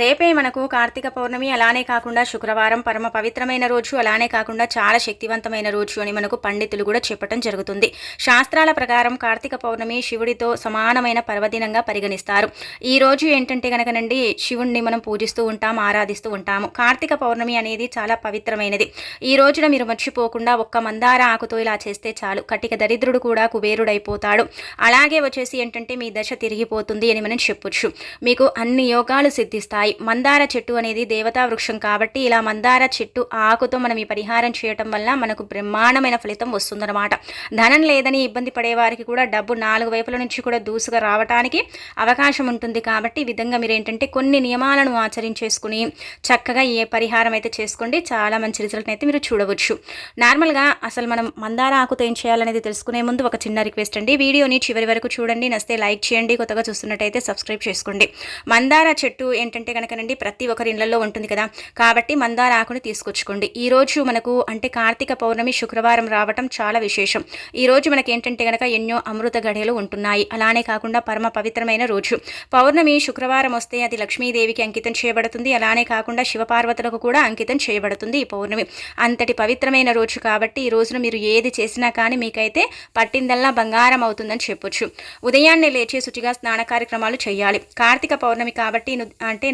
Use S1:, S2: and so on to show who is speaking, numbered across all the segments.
S1: రేపే మనకు కార్తీక పౌర్ణమి అలానే కాకుండా శుక్రవారం పరమ పవిత్రమైన రోజు అలానే కాకుండా చాలా శక్తివంతమైన రోజు అని మనకు పండితులు కూడా చెప్పటం జరుగుతుంది. శాస్త్రాల ప్రకారం కార్తీక పౌర్ణమి శివుడితో సమానమైన పర్వదినంగా పరిగణిస్తారు. ఈ రోజు ఏంటంటే కనుకనండి శివుణ్ణి మనం పూజిస్తూ ఉంటాం ఆరాధిస్తూ ఉంటాము. కార్తీక పౌర్ణమి అనేది చాలా పవిత్రమైనది. ఈ రోజున మీరు మర్చిపోకుండా ఒక్క మందార ఆకుతో ఇలా చేస్తే చాలు. కటిక దరిద్రుడు కూడా కుబేరుడైపోతాడు. అలాగే వచ్చేసి ఏంటంటే మీ దశ తిరిగిపోతుంది అని మనం చెప్పొచ్చు. మీకు అన్ని యోగాలు సిద్ధిస్తారు సిద్ధిస్తాయి మందార చెట్టు అనేది దేవతా వృక్షం కాబట్టి ఇలా మందార చెట్టు ఆకుతో మనం ఈ పరిహారం చేయటం వల్ల మనకు బ్రహ్మాండమైన ఫలితం వస్తుందన్నమాట. ధనం లేదని ఇబ్బంది పడే వారికి కూడా డబ్బు నాలుగు వైపుల నుంచి కూడా దూసుగా రావడానికి అవకాశం ఉంటుంది కాబట్టి ఈ విధంగా మీరు ఏంటంటే కొన్ని నియమాలను ఆచరించేసుకుని చక్కగా ఏ పరిహారం అయితే చేసుకోండి చాలా మంచి రిజల్ట్ అయితే మీరు చూడవచ్చు. నార్మల్గా అసలు మనం మందార ఆకుతో ఏం చేయాలనేది తెలుసుకునే ముందు ఒక చిన్న రిక్వెస్ట్ అండి. వీడియోని చివరి వరకు చూడండి. నస్తే లైక్ చేయండి. కొత్తగా చూస్తున్నట్టయితే సబ్స్క్రైబ్ చేసుకోండి. మందార చెట్టు ఏంటంటే కనుకనండి ప్రతి ఒక్కరి ఇళ్ళలో ఉంటుంది కదా. కాబట్టి మందార ఆకుని తీసుకొచ్చుకోండి. ఈ రోజు మనకు అంటే కార్తీక పౌర్ణమి శుక్రవారం రావటం చాలా విశేషం. ఈ రోజు మనకి ఏంటంటే కనుక ఎన్నో అమృత గడియలు ఉంటున్నాయి. అలానే కాకుండా పరమ పవిత్రమైన రోజు. పౌర్ణమి శుక్రవారం వస్తే అది లక్ష్మీదేవికి అంకితం చేయబడుతుంది. అలానే కాకుండా శివపార్వతులకు కూడా అంకితం చేయబడుతుంది ఈ పౌర్ణమి. అంతటి పవిత్రమైన రోజు కాబట్టి ఈ రోజున మీరు ఏది చేసినా కానీ మీకైతే పట్టిందల్లా బంగారం అవుతుందని చెప్పొచ్చు. ఉదయాన్నే లేచి శుచిగా స్నాన కార్యక్రమాలు చేయాలి. కార్తీక పౌర్ణమి కాబట్టి అంటే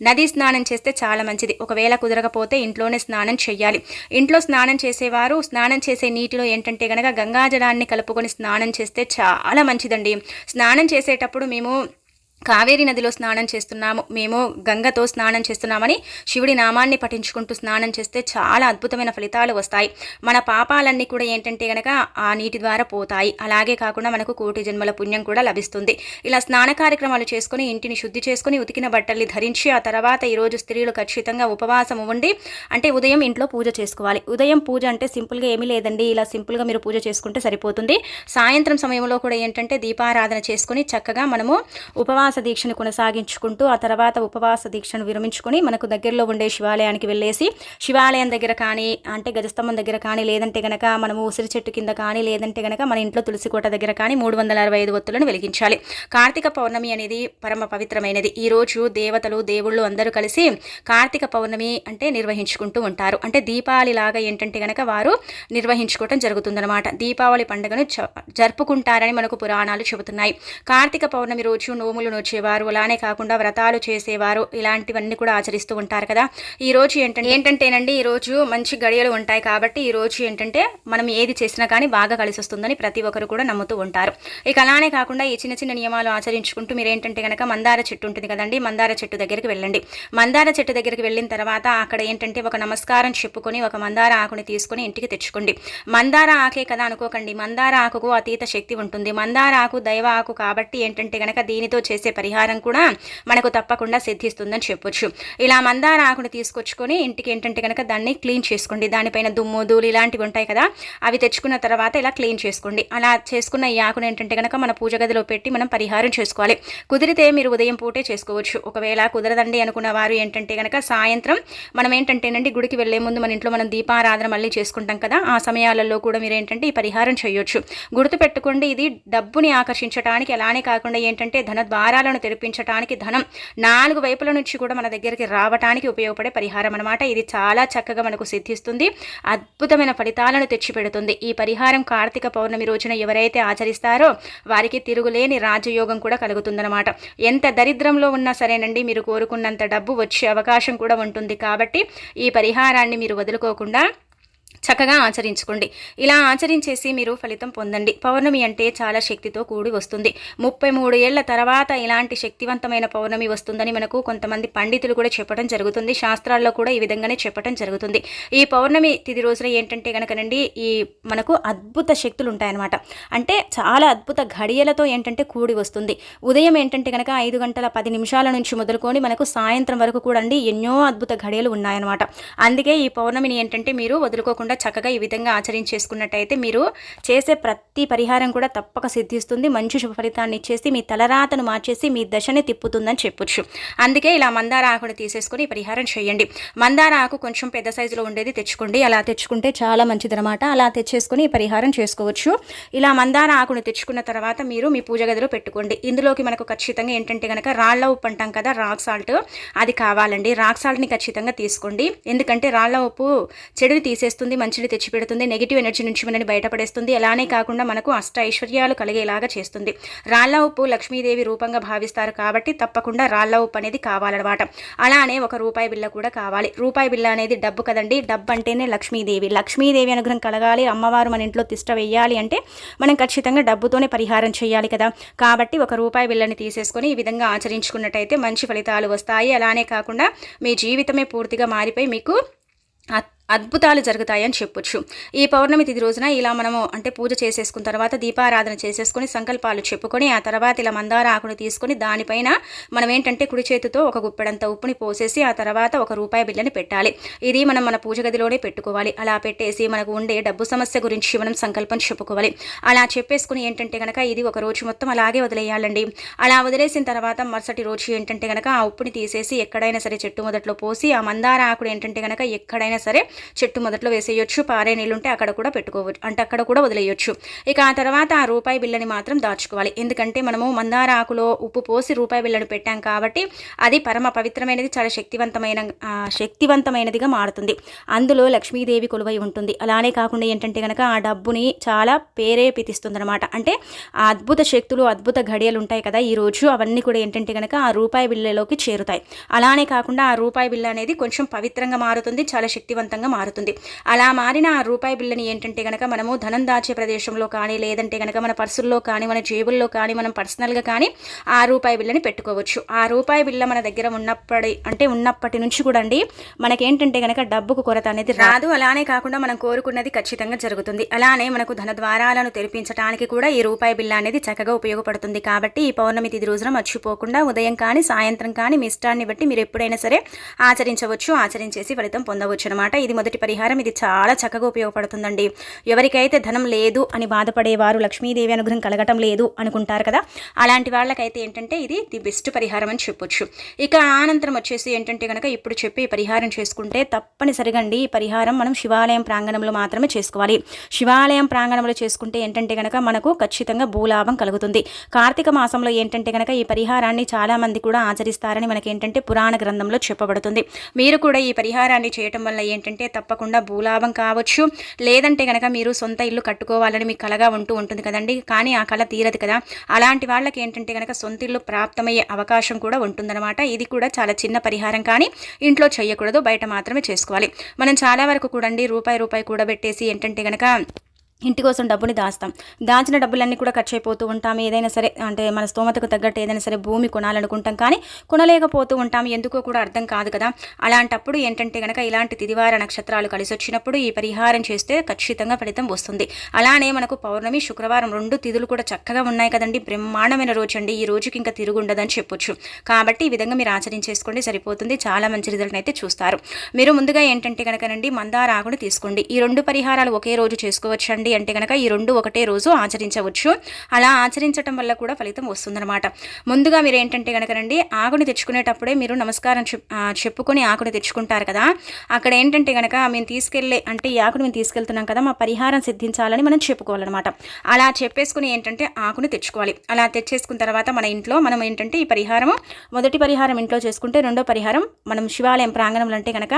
S1: నది స్నానం చేస్తే చాలా మంచిది. ఒకవేళ కుదరకపోతే ఇంట్లోనే స్నానం చేయాలి ఇంట్లో స్నానం చేసేవారు స్నానం చేసే నీటిలో ఏంటంటే గనక గంగాజలాన్ని కలుపుకొని స్నానం చేస్తే చాలా మంచిదండి. స్నానం చేసేటప్పుడు మేము కావేరి నదిలో స్నానం చేస్తున్నాము. మేము గంగతో స్నానం చేస్తున్నామని శివుడి నామాన్ని పఠించుకుంటూ స్నానం చేస్తే చాలా అద్భుతమైన ఫలితాలు వస్తాయి. మన పాపాలన్నీ కూడా ఏంటంటే గనక ఆ నీటి ద్వారా పోతాయి. అలాగే కాకుండా మనకు కోటి జన్మల పుణ్యం కూడా లభిస్తుంది. ఇలా స్నాన కార్యక్రమాలు చేసుకొని ఇంటిని శుద్ధి చేసుకుని ఉతికిన బట్టల్ని ధరించి ఆ తర్వాత ఈరోజు స్త్రీలు ఖచ్చితంగా ఉపవాసం ఉండి అంటే ఉదయం ఇంట్లో పూజ చేసుకోవాలి. ఉదయం పూజ అంటే సింపుల్గా ఏమీ లేదండి. ఇలా సింపుల్గా మీరు పూజ చేసుకుంటే సరిపోతుంది. సాయంత్రం సమయంలో కూడా ఏంటంటే దీపారాధన చేసుకుని చక్కగా మనము ఉపవాస దీక్షను కొనసాగించుకుంటూ ఆ తర్వాత ఉపవాస దీక్షను విరమించుకొని మనకు దగ్గరలో ఉండే శివాలయానికి వెళ్ళేసి శివాలయం దగ్గర కానీ అంటే గజస్తంభం దగ్గర కానీ లేదంటే గనక మనము ఉసిరి చెట్టు కింద కానీ లేదంటే గనక మన ఇంట్లో తులసి కోట దగ్గర కానీ మూడు వందల అరవై ఐదు ఒత్తులను వెలిగించాలి. కార్తీక పౌర్ణమి అనేది పరమ పవిత్రమైనది. ఈ రోజు దేవతలు దేవుళ్ళు అందరూ కలిసి కార్తీక పౌర్ణమి అంటే నిర్వహించుకుంటూ ఉంటారు. అంటే దీపావళి లాగా ఏంటంటే గనక వారు నిర్వహించుకోవటం జరుగుతుందన్నమాట. దీపావళి పండుగను జరుపుకుంటారని మనకు పురాణాలు చెబుతున్నాయి. కార్తీక పౌర్ణమి రోజు నోములు వచ్చేవారు. అలానే కాకుండా వ్రతాలు చేసేవారు. ఇలాంటివన్నీ కూడా ఆచరిస్తూ ఉంటారు కదా. ఈ రోజు ఏంటంటే ఏంటంటేనండి ఈ రోజు మంచి గడియలు ఉంటాయి కాబట్టి ఈ రోజు ఏంటంటే మనం ఏది చేసినా కానీ బాగా కలిసి వస్తుందని ప్రతి ఒక్కరు కూడా నమ్ముతూ ఉంటారు. ఇక అలానే కాకుండా ఈ చిన్న చిన్న నియమాలు ఆచరించుకుంటూ మీరు ఏంటంటే కనుక మందార చెట్టు ఉంటుంది కదండి మందార చెట్టు దగ్గరికి వెళ్ళండి. మందార చెట్టు దగ్గరికి వెళ్ళిన తర్వాత అక్కడ ఏంటంటే ఒక నమస్కారం చెప్పుకొని ఒక మందార ఆకుని తీసుకొని ఇంటికి తెచ్చుకోండి. మందార ఆకే కదా అనుకోకండి. మందార ఆకుకు అతీత శక్తి ఉంటుంది. మందార ఆకు దైవ ఆకు కాబట్టి ఏంటంటే గనక దీనితో చేసే పరిహారం కూడా మనకు తప్పకుండా సిద్ధిస్తుందని చెప్పొచ్చు. ఇలా మందార ఆకును తీసుకొచ్చుకొని ఇంటికి ఏంటంటే కనుక దాన్ని క్లీన్ చేసుకోండి. దానిపైన దుమ్ము ధూళి ఇలాంటివి ఉంటాయి కదా అవి తెచ్చుకున్న తర్వాత ఇలా క్లీన్ చేసుకోండి. అలా చేసుకున్న ఈ ఆకును ఏంటంటే కనుక మన పూజ గదిలో పెట్టి మనం పరిహారం చేసుకోవాలి. కుదిరితే మీరు ఉదయం పూటే చేసుకోవచ్చు. ఒకవేళ కుదరదండి అనుకున్న వారు ఏంటంటే కనుక సాయంత్రం మనం ఏంటంటేనండి గుడికి వెళ్ళే ముందు మన ఇంట్లో మనం దీపారాధన మళ్ళీ చేసుకుంటాం కదా ఆ సమయాలలో కూడా మీరు ఏంటంటే ఈ పరిహారం చేయొచ్చు. గుర్తుపెట్టుకోండి ఇది డబ్బుని ఆకర్షించడానికి అలానే కాకుండా ఏంటంటే ధన ద్వారాలను తెరిపించడానికి ధనం నాలుగు వైపుల నుంచి కూడా మన దగ్గరికి రావడానికి ఉపయోగపడే పరిహారం అనమాట ఇది చాలా చక్కగా మనకు సిద్ధిస్తుంది. అద్భుతమైన ఫలితాలను తెచ్చిపెడుతుంది. ఈ పరిహారం కార్తీక పౌర్ణమి రోజున ఎవరైతే ఆచరిస్తారో వారికి తిరుగులేని రాజయోగం కూడా కలుగుతుందన్నమాట. ఎంత దరిద్రంలో ఉన్నా సరేనండి మీరు కోరుకున్నంత డబ్బు వచ్చే అవకాశం కూడా ఉంటుంది. కాబట్టి ఈ పరిహారాన్ని మీరు వదులుకోకుండా చక్కగా ఆచరించుకోండి. ఇలా ఆచరించేసి మీరు ఫలితం పొందండి. పౌర్ణమి అంటే చాలా శక్తితో కూడి వస్తుంది. ముప్పై మూడు ఏళ్ళ తర్వాత ఇలాంటి శక్తివంతమైన పౌర్ణమి వస్తుందని మనకు కొంతమంది పండితులు కూడా చెప్పడం జరుగుతుంది. శాస్త్రాల్లో కూడా ఈ విధంగానే చెప్పడం జరుగుతుంది. ఈ పౌర్ణమి తిది రోజున ఏంటంటే కనుకనండి ఈ మనకు అద్భుత శక్తులు ఉంటాయన్నమాట. అంటే చాలా అద్భుత ఘడియలతో ఏంటంటే కూడి వస్తుంది. ఉదయం ఏంటంటే కనుక ఐదు గంటల పది నిమిషాల నుంచి మొదలుకొని మనకు సాయంత్రం వరకు కూడా అండి ఎన్నో అద్భుత ఘడియలు ఉన్నాయన్నమాట. అందుకే ఈ పౌర్ణమిని ఏంటంటే మీరు వదులుకోకుండా కాకుండా చక్కగా ఈ విధంగా ఆచరించేసుకున్నట్టయితే మీరు చేసే ప్రతి పరిహారం కూడా తప్పక సిద్ధిస్తుంది. మంచి శుభ ఫలితాన్ని ఇచ్చేసి మీ తలరాతను మార్చేసి మీ దశని తిప్పుతుందని చెప్పొచ్చు. అందుకే ఇలా మందార ఆకుని తీసేసుకొని ఈ పరిహారం చేయండి. మందార ఆకు కొంచెం పెద్ద సైజులో ఉండేది తెచ్చుకోండి. అలా తెచ్చుకుంటే చాలా మంచిదనమాట అలా తెచ్చేసుకొని ఈ పరిహారం చేసుకోవచ్చు. ఇలా మందార ఆకును తెచ్చుకున్న తర్వాత మీరు మీ పూజ గదిలో పెట్టుకోండి. ఇందులోకి మనకు ఖచ్చితంగా ఏంటంటే కనుక రాళ్ళ ఉప్పు అంటాం కదా రాక్ సాల్ట్ అది కావాలండి. రాక్ సాల్ట్ని ఖచ్చితంగా తీసుకోండి. ఎందుకంటే రాళ్ళ ఉప్పు చెడుని తీసేస్తుంది మంచిని తెచ్చిపెడుతుంది నెగిటివ్ ఎనర్జీ నుంచి మనని బయటపడేస్తుంది. అలానే కాకుండా మనకు అష్ట ఐశ్వర్యాలు కలిగేలాగా చేస్తుంది. రాళ్ళ ఉప్పు లక్ష్మీదేవి రూపంగా భావిస్తారు కాబట్టి తప్పకుండా రాళ్ళ ఉప్పు అనేది కావాలన్నమాట. అలానే ఒక రూపాయి బిల్ల కూడా కావాలి. రూపాయి బిల్ల అనేది డబ్బు కదండి. డబ్బు అంటేనే లక్ష్మీదేవి. లక్ష్మీదేవి అనుగ్రహం కలగాలి. అమ్మవారు మన ఇంట్లో తిష్ట వేయాలి అంటే మనం ఖచ్చితంగా డబ్బుతోనే పరిహారం చేయాలి కదా. కాబట్టి ఒక రూపాయి బిల్లని తీసేసుకొని ఈ విధంగా ఆచరించుకున్నట్టయితే మంచి ఫలితాలు వస్తాయి. అలానే కాకుండా మీ జీవితమే పూర్తిగా మారిపోయి మీకు అద్భుతాలు జరుగుతాయని చెప్పొచ్చు. ఈ పౌర్ణమి తిథి రోజున ఇలా మనము అంటే పూజ చేసేసుకున్న తర్వాత దీపారాధన చేసేసుకొని సంకల్పాలు చెప్పుకొని ఆ తర్వాత ఇలా మందార ఆకును తీసుకొని దానిపైన మనం ఏంటంటే కుడి చేతితో ఒక గుప్పెడంత ఉప్పుని పోసేసి ఆ తర్వాత ఒక రూపాయి బిల్లని పెట్టాలి. ఇది మనం మన పూజ గదిలోనే పెట్టుకోవాలి. అలా పెట్టేసి మనకు ఉండే డబ్బు సమస్య గురించి మనం సంకల్పం చెప్పుకోవాలి. అలా చెప్పేసుకుని ఏంటంటే కనుక ఇది ఒక రోజు మొత్తం అలాగే వదిలేయాలండి. అలా వదిలేసిన తర్వాత మరుసటి రోజు ఏంటంటే కనుక ఆ ఉప్పుని తీసేసి ఎక్కడైనా సరే చెట్టు మొదట్లో పోసి ఆ మందార ఆకుడు ఏంటంటే కనుక ఎక్కడైనా సరే చెట్టు మొదట్లో వేసేయొచ్చు పారే నీళ్ళుంటే అక్కడ కూడా పెట్టుకోవచ్చు అంటే అక్కడ కూడా వదిలేయొచ్చు. ఇక ఆ తర్వాత ఆ రూపాయి బిల్లని మాత్రం దాచుకోవాలి. ఎందుకంటే మనము మందార ఆకులో ఉప్పు పోసి రూపాయి బిల్లను పెట్టాం కాబట్టి అది పరమ పవిత్రమైనది చాలా శక్తివంతమైన శక్తివంతమైనదిగా మారుతుంది. అందులో లక్ష్మీదేవి కొలువై ఉంటుంది. అలానే కాకుండా ఏంటంటే కనుక ఆ డబ్బుని చాలా పేరేపితిస్తుంది అనమాట అంటే ఆ అద్భుత శక్తులు అద్భుత ఘడియలు ఉంటాయి కదా ఈ రోజు అవన్నీ కూడా ఏంటంటే కనుక ఆ రూపాయి బిల్లలోకి చేరుతాయి. అలానే కాకుండా ఆ రూపాయి బిల్లు అనేది కొంచెం పవిత్రంగా మారుతుంది చాలా శక్తివంతంగా రూపంగా మారుతుంది. అలా మారిన ఆ రూపాయి బిల్లని ఏంటంటే కనుక మనము ధనం దాచే ప్రదేశంలో కానీ లేదంటే కనుక మన పర్సుల్లో కానీ మన జేబుల్లో కానీ మనం పర్సనల్గా కానీ ఆ రూపాయి బిల్లని పెట్టుకోవచ్చు. ఆ రూపాయి బిల్ల మన దగ్గర ఉన్నప్పటి అంటే ఉన్నప్పటి నుంచి కూడా అండి మనకేంటంటే కనుక డబ్బుకు కొరత అనేది రాదు. అలానే కాకుండా మనం కోరుకున్నది ఖచ్చితంగా జరుగుతుంది. అలానే మనకు ధన ద్వారాలను తెరిపించడానికి కూడా ఈ రూపాయి బిల్ల అనేది చక్కగా ఉపయోగపడుతుంది. కాబట్టి ఈ పౌర్ణమి తిది రోజున మర్చిపోకుండా ఉదయం కానీ సాయంత్రం కానీ మీ ఇష్టాన్ని బట్టి మీరు ఎప్పుడైనా సరే ఆచరించవచ్చు ఆచరించేసి ఫలితం పొందవచ్చు అనమాట ఇది మొదటి పరిహారం. ఇది చాలా చక్కగా ఉపయోగపడుతుందండి. ఎవరికైతే ధనం లేదు అని బాధపడేవారు లక్ష్మీదేవి అనుగ్రహం కలగటం లేదు అనుకుంటారు కదా. అలాంటి వాళ్ళకైతే ఏంటంటే ఇది ది బెస్ట్ పరిహారం అని చెప్పొచ్చు. ఇక అనంతరం వచ్చేసి ఏంటంటే కనుక ఇప్పుడు చెప్పి పరిహారం చేసుకుంటే తప్పనిసరిగా అండి ఈ పరిహారం మనం శివాలయం ప్రాంగణంలో మాత్రమే చేసుకోవాలి. శివాలయం ప్రాంగణంలో చేసుకుంటే ఏంటంటే కనుక మనకు ఖచ్చితంగా భూలాభం కలుగుతుంది. కార్తీక మాసంలో ఏంటంటే కనుక ఈ పరిహారాన్ని చాలామంది కూడా ఆచరిస్తారని మనకి ఏంటంటే పురాణ గ్రంథంలో చెప్పబడుతుంది. మీరు కూడా ఈ పరిహారాన్ని చేయటం వల్ల ఏంటంటే తప్పకుండా భూలాభం కావచ్చు. లేదంటే కనుక మీరు సొంత ఇల్లు కట్టుకోవాలని మీకు కలగా ఉంటూ ఉంటుంది కదండి. కానీ ఆ కళ తీరదు కదా. అలాంటి వాళ్ళకి ఏంటంటే కనుక సొంత ఇల్లు ప్రాప్తమయ్యే అవకాశం కూడా ఉంటుందన్నమాట. ఇది కూడా చాలా చిన్న పరిహారం కానీ ఇంట్లో చేయకూడదు. బయట మాత్రమే చేసుకోవాలి. మనం చాలా వరకు కూడా రూపాయి రూపాయి కూడబెట్టేసి ఏంటంటే కనుక ఇంటి కోసం డబ్బుని దాస్తాం. దాచిన డబ్బులన్నీ కూడా ఖర్చు అయిపోతూ ఉంటాం. ఏదైనా సరే అంటే మన స్తోమతకు తగ్గట్టు ఏదైనా సరే భూమి కొనాలనుకుంటాం కానీ కొనలేకపోతూ ఉంటాం. ఎందుకో కూడా అర్థం కాదు కదా. అలాంటప్పుడు ఏంటంటే కనుక ఇలాంటి తిదివార నక్షత్రాలు కలిసి వచ్చినప్పుడు ఈ పరిహారం చేస్తే ఖచ్చితంగా ఫలితం వస్తుంది. అలానే మనకు పౌర్ణమి శుక్రవారం రెండు తిథులు కూడా చక్కగా ఉన్నాయి కదండి. బ్రహ్మాండమైన రోజు అండి. ఈ రోజుకి ఇంకా తిరుగుండదని చెప్పొచ్చు. కాబట్టి ఈ విధంగా మీరు ఆచరించేసుకోండి. సరిపోతుంది. చాలా మంచి రిజల్ట్ అయితే చూస్తారు. మీరు ముందుగా ఏంటంటే కనుకనండి మందార ఆకుని తీసుకోండి. ఈ రెండు పరిహారాలు ఒకే రోజు చేసుకోవచ్చండి. చేయండి అంటే కనుక ఈ రెండు ఒకటే రోజు ఆచరించవచ్చు. అలా ఆచరించడం వల్ల కూడా ఫలితం వస్తుందన్నమాట. ముందుగా మీరు ఏంటంటే కనుకనండి ఆకుని తెచ్చుకునేటప్పుడే మీరు నమస్కారం చెప్పుకొని ఆకుని తెచ్చుకుంటారు కదా. అక్కడ ఏంటంటే కనుక మేము తీసుకెళ్ళే అంటే ఈ ఆకుని మేము తీసుకెళ్తున్నాం కదా మా పరిహారం సిద్ధించాలని మనం చెప్పుకోవాలన్నమాట. అలా చెప్పేసుకుని ఏంటంటే ఆకుని తెచ్చుకోవాలి. అలా తెచ్చేసుకున్న తర్వాత మన ఇంట్లో మనం ఏంటంటే ఈ పరిహారం మొదటి పరిహారం ఇంట్లో చేసుకుంటే రెండో పరిహారం మనం శివాలయం ప్రాంగణంలో అంటే కనుక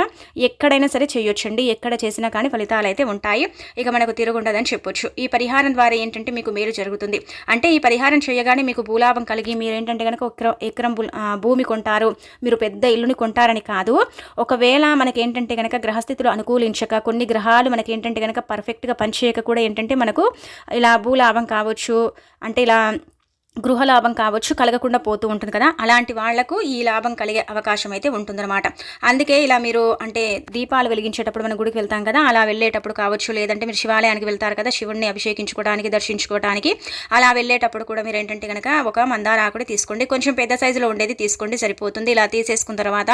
S1: ఎక్కడైనా సరే చేయొచ్చండి. ఎక్కడ చేసినా కానీ ఫలితాలు అయితే ఉంటాయి. ఇక మనకు తిరుగుండదు అని చెప్పొచ్చు. ఈ పరిహారం ద్వారా ఏంటంటే మీకు మేలు జరుగుతుంది. అంటే ఈ పరిహారం చేయగానే మీకు భూలాభం కలిగి మీరు ఏంటంటే కనుక ఎకరం భూమి కొంటారు. మీరు పెద్ద ఇల్లుని కొంటారని కాదు. ఒకవేళ మనకి ఏంటంటే కనుక గ్రహస్థితులు అనుకూలించక కొన్ని గ్రహాలు మనకి ఏంటంటే కనుక పర్ఫెక్ట్గా పనిచేయక కూడా ఏంటంటే మనకు ఇలా భూలాభం కావచ్చు. అంటే ఇలా గృహ లాభం కావచ్చు కలగకుండా పోతూ ఉంటుంది కదా. అలాంటి వాళ్ళకు ఈ లాభం కలిగే అవకాశం అయితే ఉంటుందన్నమాట. అందుకే ఇలా మీరు అంటే దీపాలు వెలిగించేటప్పుడు మనం గుడికి వెళ్తాం కదా అలా వెళ్ళేటప్పుడు కావచ్చు లేదంటే మీరు శివాలయానికి వెళ్తారు కదా శివుణ్ణి అభిషేకించుకోవడానికి దర్శించుకోవడానికి అలా వెళ్ళేటప్పుడు కూడా మీరు ఏంటంటే కనుక ఒక మందారాకుడి తీసుకోండి. కొంచెం పెద్ద సైజులో ఉండేది తీసుకోండి సరిపోతుంది. ఇలా తీసేసుకున్న తర్వాత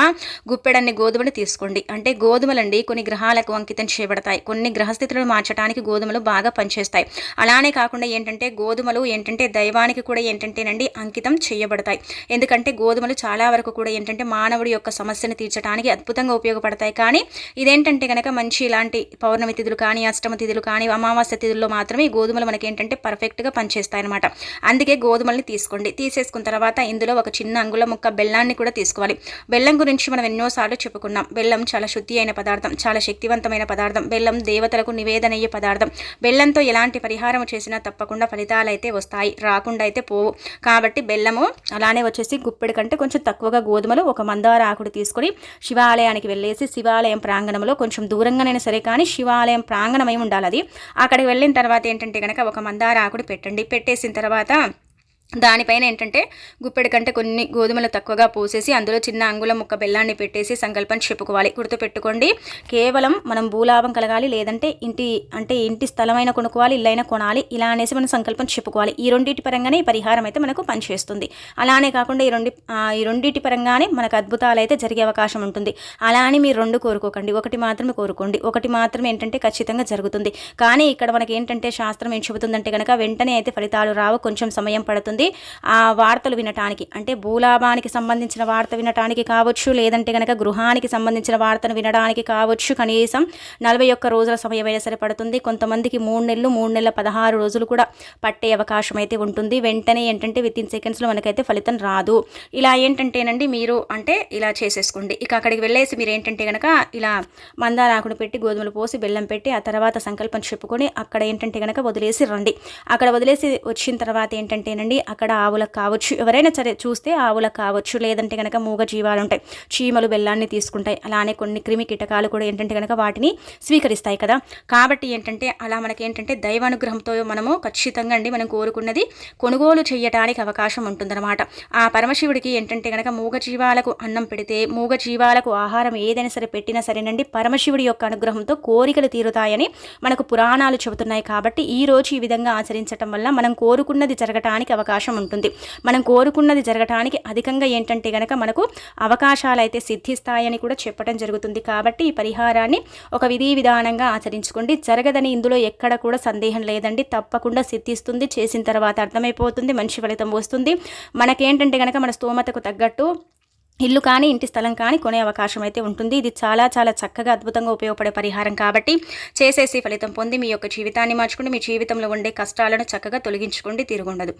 S1: గుప్పెడన్ని గోధుమలు తీసుకోండి. అంటే గోధుమలండి కొన్ని గ్రహాలకు అంకితం చేయబడతాయి. కొన్ని గ్రహస్థితులను మార్చడానికి గోధుమలు బాగా పనిచేస్తాయి. అలానే కాకుండా ఏంటంటే గోధుమలు ఏంటంటే దైవానికి కూడా ఏంటంటేనండి అంకితం చేయబడతాయి. ఎందుకంటే గోధుమలు చాలా వరకు కూడా ఏంటంటే మానవుడి యొక్క సమస్యను తీర్చడానికి అద్భుతంగా ఉపయోగపడతాయి. కానీ ఇదేంటంటే కనుక మంచి ఇలాంటి పౌర్ణమి తిథులు కానీ అష్టమ తిథులు కానీ అమావాస్య తిథుల్లో మాత్రమే ఈ గోధుమలు మనకి ఏంటంటే పర్ఫెక్ట్గా పనిచేస్తాయి అనమాట అందుకే గోధుమల్ని తీసుకోండి. తీసేసుకున్న తర్వాత ఇందులో ఒక చిన్న అంగుళ ముక్క బెల్లాన్ని కూడా తీసుకోవాలి. బెల్లం గురించి మనం ఎన్నోసార్లు చెప్పుకున్నాం. బెల్లం చాలా శుద్ధి అయిన పదార్థం చాలా శక్తివంతమైన పదార్థం. బెల్లం దేవతలకు నివేదనయ్యే పదార్థం. బెల్లంతో ఎలాంటి పరిహారం చేసినా తప్పకుండా ఫలితాలు అయితే వస్తాయి. రాకుండా అయితే పోవు కాబట్టి బెల్లము అలానే వచ్చేసి గుప్పెడు కంటే కొంచెం తక్కువగా గోధుమలు ఒక మందార ఆకుడు తీసుకొని శివాలయానికి వెళ్ళేసి శివాలయం ప్రాంగణంలో కొంచెం దూరంగానైనా సరే కానీ శివాలయం ప్రాంగణమై ఉండాలి అది. అక్కడికి వెళ్ళిన తర్వాత ఏంటంటే కనుక ఒక మందార ఆకుడు పెట్టండి. పెట్టేసిన తర్వాత దానిపైన ఏంటంటే గుప్పెడి కంటే కొన్ని గోధుమలు తక్కువగా పోసేసి అందులో చిన్న అంగుళం ముక్క బెల్లాన్ని పెట్టేసి సంకల్పం చెప్పుకోవాలి. గుర్తుపెట్టుకోండి కేవలం మనం భూలాభం కలగాలి లేదంటే ఇంటి అంటే ఇంటి స్థలమైన కొనుక్కోవాలి ఇల్లైనా కొనాలి ఇలా అనేసి మనం సంకల్పం చెప్పుకోవాలి. ఈ రెండింటి పరంగానే ఈ పరిహారం అయితే మనకు పనిచేస్తుంది. అలానే కాకుండా ఈ రెండు ఈ రెండింటి పరంగానే మనకు అద్భుతాలు అయితే జరిగే అవకాశం ఉంటుంది. అలా అని మీరు రెండు కోరుకోకండి. ఒకటి మాత్రమే కోరుకోండి. ఒకటి మాత్రమే ఏంటంటే ఖచ్చితంగా జరుగుతుంది. కానీ ఇక్కడ మనకి ఏంటంటే శాస్త్రం ఏం చెబుతుందంటే కనుక వెంటనే అయితే ఫలితాలు రావు. కొంచెం సమయం పడుతుంది. ఉంటుంది ఆ వార్తలు వినటానికి అంటే భూలాభానికి సంబంధించిన వార్త వినటానికి కావచ్చు లేదంటే కనుక గృహానికి సంబంధించిన వార్తను వినడానికి కావచ్చు కనీసం నలభై ఒక్క రోజుల సమయం అయినా సరే పడుతుంది. కొంతమందికి మూడు నెలలు మూడు నెలల పదహారు రోజులు కూడా పట్టే అవకాశం అయితే ఉంటుంది. వెంటనే ఏంటంటే విత్ ఇన్ సెకండ్స్లో మనకైతే ఫలితం రాదు. ఇలా ఏంటంటేనండి మీరు అంటే ఇలా చేసేసుకోండి. ఇక అక్కడికి వెళ్ళేసి మీరు ఏంటంటే కనుక ఇలా మందారాకుడు పెట్టి గోధుమలు పోసి బెల్లం పెట్టి ఆ తర్వాత సంకల్పం చెప్పుకొని అక్కడ ఏంటంటే కనుక వదిలేసి రండి. అక్కడ వదిలేసి వచ్చిన తర్వాత ఏంటంటేనండి అక్కడ ఆవులకు కావచ్చు ఎవరైనా సరే చూస్తే ఆవులకు కావచ్చు లేదంటే కనుక మూగ జీవాలు ఉంటాయి చీమలు బెల్లాన్ని తీసుకుంటాయి అలానే కొన్ని క్రిమి కీటకాలు కూడా ఏంటంటే కనుక వాటిని స్వీకరిస్తాయి కదా. కాబట్టి ఏంటంటే అలా మనకి ఏంటంటే దైవానుగ్రహంతో మనము ఖచ్చితంగా అండి మనం కోరుకున్నది కొనుగోలు చేయటానికి అవకాశం ఉంటుందన్నమాట. ఆ పరమశివుడికి ఏంటంటే కనుక మూగ జీవాలకు అన్నం పెడితే మూగ జీవాలకు ఆహారం ఏదైనా సరే పెట్టినా సరేనండి పరమశివుడి యొక్క అనుగ్రహంతో కోరికలు తీరుతాయని మనకు పురాణాలు చెబుతున్నాయి. కాబట్టి ఈ రోజు ఈ విధంగా ఆచరించడం వల్ల మనం కోరుకున్నది జరగటానికి అవకాశం అవకాశం ఉంటుంది. మనం కోరుకున్నది జరగటానికి అధికంగా ఏంటంటే కనుక మనకు అవకాశాలు అయితే సిద్ధిస్తాయని కూడా చెప్పడం జరుగుతుంది. కాబట్టి ఈ పరిహారాన్ని ఒక విధి విధానంగా ఆచరించుకోండి. జరగదని ఇందులో ఎక్కడ కూడా సందేహం లేదండి. తప్పకుండా సిద్ధిస్తుంది. చేసిన తర్వాత అర్థమైపోతుంది. మంచి ఫలితం వస్తుంది. మనకేంటంటే కనుక మన స్తోమతకు తగ్గట్టు ఇల్లు కానీ ఇంటి స్థలం కానీ కొనే అవకాశం అయితే ఉంటుంది. ఇది చాలా చాలా చక్కగా అద్భుతంగా ఉపయోగపడే పరిహారం కాబట్టి చేసేసి ఫలితం పొంది మీ యొక్క జీవితాన్ని మార్చుకుని మీ జీవితంలో ఉండే కష్టాలను చక్కగా తొలగించుకోండి. తిరుగుండదు.